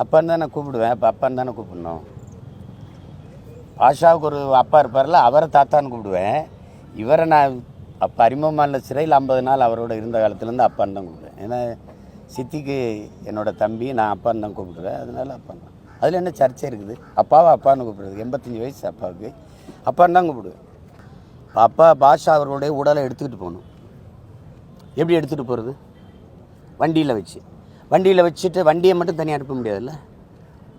அப்பான்னு தானே கூப்பிடுவேன். இப்போ அப்பான்னு தானே கூப்பிடணும். பாஷாவுக்கு ஒரு அப்பா இருப்பார்ல அவரை தாத்தான்னு கூப்பிடுவேன். இவரை நான் அப்போ அறிமுகமான சிறையில் ஐம்பது நாள் அவரோட இருந்த காலத்துலேருந்து அப்பான்னு தான் கூப்பிடுவேன். ஏன்னா சித்திக்கு என்னோட தம்பி நான் அப்பான்னு தான் கூப்பிடுவேன். அதனால அப்பான் தான். அதில் என்ன சர்ச்சை இருக்குது? அப்பாவை அப்பான்னு கூப்பிடுறது. எண்பத்தஞ்சு வயசு அப்பாவுக்கு. அப்பான்னு தான் கூப்பிடுவேன். அப்பா பாஷா அவர்களுடைய உடலை எடுத்துக்கிட்டு போகணும். எப்படி எடுத்துகிட்டு போகிறது வண்டியில் வச்சு. வண்டியில் வச்சுட்டு வண்டியை மட்டும் தனியாக அனுப்ப முடியாதுல்ல?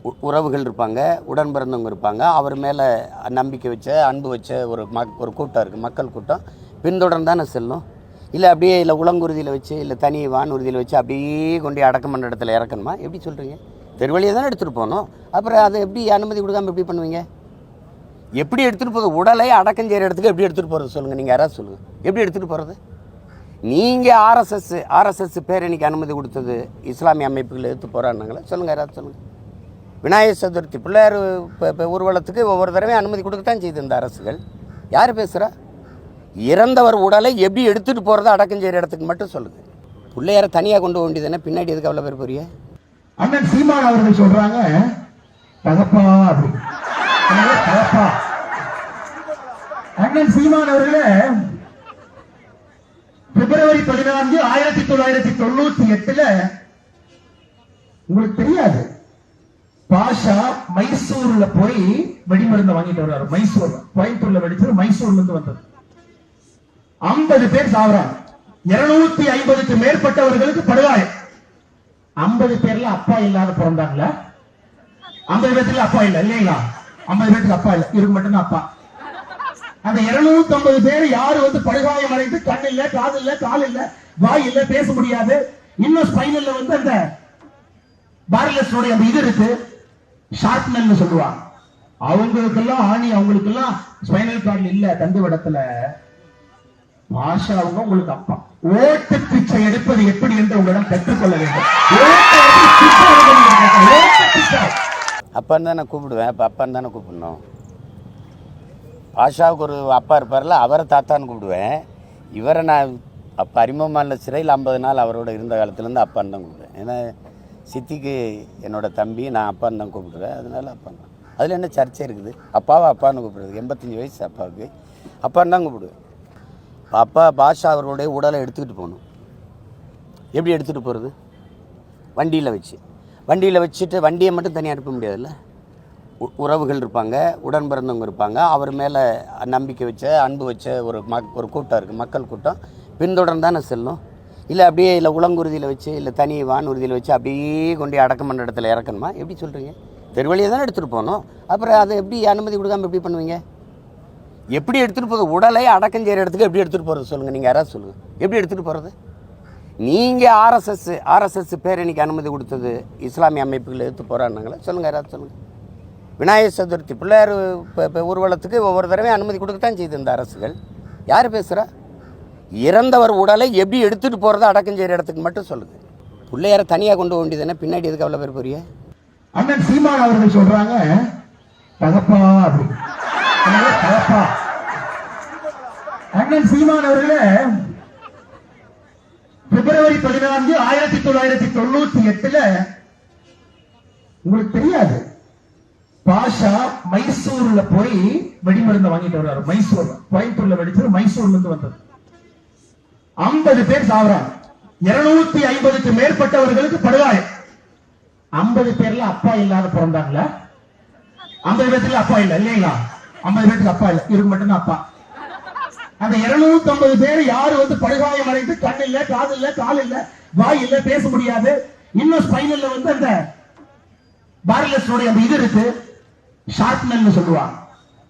உ- உறவுகள் இருப்பாங்க உடன் பிறந்தவங்க இருப்பாங்க. அவர் மேலே நம்பிக்கை வச்ச அன்பு வச்ச ஒரு மக் ஒரு கூட்டம் இருக்குது மக்கள் கூட்டம். பின்தொடர்ந்து தானே செல்லும். இல்லை அப்படியே இல்லை உளங்குருதியில் வச்சு இல்லை தனி வானூர்தியில் வச்சு அப்படியே கொண்டு அடக்கம் பண்ணுற இடத்துல இறக்கணுமா? எப்படி சொல்கிறீங்க தெருவழியை தானே எடுத்துகிட்டு போகணும். அப்புறம் அதை எப்படி அனுமதி கொடுக்காம எப்படி பண்ணுவீங்க? எப்படி எடுத்துகிட்டு போகிறது உடலை அடக்கம் செய்கிற இடத்துக்கு எப்படி எடுத்துகிட்டு போகிறது சொல்லுங்கள் நீங்கள் யாராவது சொல்லுங்கள் எப்படி எடுத்துகிட்டு போகிறது நீங்கள் ஆர்எஸ்எஸ் ஆர்எஸ்எஸ் பேரணிக்கு அனுமதி கொடுத்தது. இஸ்லாமிய அமைப்புகள் எடுத்து போராடினாங்களே? சொல்லுங்கள் யாராவது சொல்லுங்கள் விநாயகர் சதுர்த்தி பிள்ளையார் இப்போ இப்போ ஊர்வலத்துக்கு ஒவ்வொரு தடவையும் அனுமதி கொடுக்கத்தான் செய்து இந்த அரசுகள். யார் பேசுகிறா இறந்தவர் உடலை எப்படி எடுத்துகிட்டு போகிறத அடக்கம் செய்கிற இடத்துக்கு மட்டும் சொல்லுங்கள் பிள்ளையாரை தனியாக கொண்டு வேண்டியதுன்னா பின்னாடி எதுக்கு அவ்வளோ பேர் பெரிய அண்ணன் சீமான் அவர்கள் சொல்கிறாங்க தகப்பா அப்படின்னு. அண்ணன் சீமான் அவர்களே பதினான்கு ஆயிரத்தி தொள்ளாயிரத்தி தொண்ணூத்தி எட்டுல உங்களுக்கு தெரியாது. பாஷா மைசூர்ல போய் வெடிமருந்து வாங்கிட்டு வர்றாரு. மைசூர் கோயம்புத்தூர்ல வெடிச்சது மைசூர்ல இருந்து வந்தது. ஐம்பது பேர் சாவறாங்க. இருநூத்தி ஐம்பதுக்கு மேற்பட்டவர்களுக்கு படுகாயம். ஐம்பது பேர்ல அப்பா இல்லாத பிறந்தாங்களா? ஐம்பது பேர்ல அப்பா இல்ல இல்லைங்களா? ஐம்பது பேருக்கு அப்பா இல்ல. இருக்கு மட்டும்தான் அப்பா. அந்த இருநூத்தி ஐம்பது பேர் யாரு வந்து படுகாயம் அடைந்து கண் இல்ல காது இல்ல கால் இல்ல வாய் இல்ல பேச முடியாது? இன்னும் ஸ்பைனல்ல வந்து அந்த பார்லஸோட அந்த இது இருக்கு. ஷார்ப்னல் சொல்லுவாங்க. அவங்களுக்கெல்லாம் ஆணி அவங்களுக்கெல்லாம் ஸ்பைனல் கார்டு இல்ல தந்துவிடத்துல பாஷா அவங்க உங்களுக்கு அப்பா. ஓட்டு பிச்சை எடுப்பது எப்படி என்று உங்களிடம் கற்றுக்கொள்ள வேண்டும். அப்பான்னு தானே கூப்பிடுவேன். அப்ப அப்பான்னு தானே கூப்பிடணும். பாஷாவுக்கு ஒரு அப்பா இருப்பார்ல அவரை தாத்தான்னு கூப்பிடுவேன். இவரை நான் அப்போ அறிமுகமான சிறையில் ஐம்பது நாள் அவரோட இருந்த காலத்துலேருந்து அப்பான்னு தான் கூப்பிடுவேன். ஏன்னா சித்திக்கு என்னோட தம்பி நான் அப்பான்னு தான் கூப்பிடுவேன். அதனால அப்பான் தான். அதில் என்ன சர்ச்சை இருக்குது? அப்பாவை அப்பான்னு கூப்பிடுறது. எண்பத்தஞ்சு வயசு அப்பாவுக்கு. அப்பான்னு தான் கூப்பிடுவேன். அப்பா பாஷா அவர்களுடைய உடலை எடுத்துக்கிட்டு போகணும். எப்படி எடுத்துகிட்டு போகிறது வண்டியில் வச்சு. வண்டியில் வச்சுட்டு வண்டியை மட்டும் தனியாக அனுப்ப முடியாதுல்ல? உறவுகள் இருப்பாங்க உடன் பிறந்தவங்க இருப்பாங்க. அவர் மேலே நம்பிக்கை வச்ச அன்பு வச்ச ஒரு மக் ஒரு கூட்டம் இருக்குது மக்கள் கூட்டம். பின்தொடர்ந்து தானே செல்லும். இல்லை அப்படியே இல்லை உளங்குருதியில் வச்சு இல்லை தனி வானுறுதியில் வச்சு அப்படியே கொண்டு அடக்கம் பண்ணுற இடத்துல இறக்கணுமா? எப்படி சொல்கிறீங்க தெருவழியை தானே எடுத்துகிட்டு போகணும். அப்புறம் அதை எப்படி அனுமதி கொடுக்காமல் எப்படி பண்ணுவீங்க? எப்படி எடுத்துகிட்டு போகிறது உடலை அடக்கம் செய்கிற இடத்துக்கு எப்படி எடுத்துகிட்டு போகிறது சொல்லுங்கள் நீங்கள் யாராவது சொல்லுங்கள் எப்படி எடுத்துகிட்டு போகிறது நீங்கள் ஆர்எஸ்எஸ் ஆர்எஸ்எஸ் பேரணிக்கு அனுமதி கொடுத்தது இஸ்லாமிய அமைப்புகள் எடுத்து போகிறான்னாங்களே சொல்லுங்கள் யாராவது சொல்லுங்கள் விநாயகர் சதுர்த்தி பிள்ளையார் இப்போ ஊர்வலத்துக்கு ஒவ்வொரு தடவையும் அனுமதி கொடுக்கத்தான் செய்யுது இந்த அரசுகள். யார் பேசுகிறா இறந்தவர் உடலை எப்படி எடுத்துகிட்டு போகிறத அடக்கம் செய்கிற இடத்துக்கு மட்டும் சொல்லுங்கள் பிள்ளையாரை தனியாக கொண்டு போக வேண்டியதுதானே பின்னாடி எதுக்கு அவ்வளோ பேர் புரிய அண்ணன் சீமான் அவர்கள் சொல்கிறாங்க தகப்பா தகப்பா. அண்ணன் சீமான் அவர்களே பிப்ரவரி பதினான்கு ஆயிரத்தி தொள்ளாயிரத்தி தொண்ணூத்தி எட்டுல உங்களுக்கு தெரியாது. பாஷா மைசூர்ல போய் வெடிமருந்து வாங்கிட்டு வர்றாரு மைசூர். கோயம்புத்தூர்ல வெடிச்சது மைசூர்ல இருந்து வந்தது. ஐம்பது பேர் சாவறாங்க. இருநூத்தி ஐம்பதுக்கு மேற்பட்டவர்களுக்கு படுகாயம். ஐம்பது பேர்ல அப்பா இல்லாத பிறந்தாங்களா? ஐம்பது பேர்த்துல அப்பா இல்ல இல்லைங்களா? ஐம்பது பேருக்கு அப்பா இல்ல இவருக்கு மட்டும்தான் அப்பா. அந்த இருநூத்தி ஐம்பது பேர் யாரு வந்து படுகாயம் அடைந்து கண் இல்ல காது இல்ல கால் இல்ல வாய் இல்ல பேச முடியாது. இன்னும் ஸ்பைனல்ல வந்து அந்த பார்லஸோட அந்த இது இருக்கு. ஷார்ப்னல் சொல்லுவாங்க.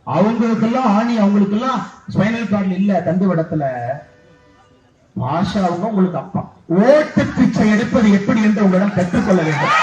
அவங்களுக்கெல்லாம் ஆணி அவங்களுக்கெல்லாம் ஸ்பைனல் கார்டு இல்ல தந்துவிடத்துல பாஷா அவங்க உங்களுக்கு அப்பா. ஓட்டு பிச்சை எடுப்பது எப்படி என்று உங்களிடம் கற்றுக்கொள்ள வேண்டும்.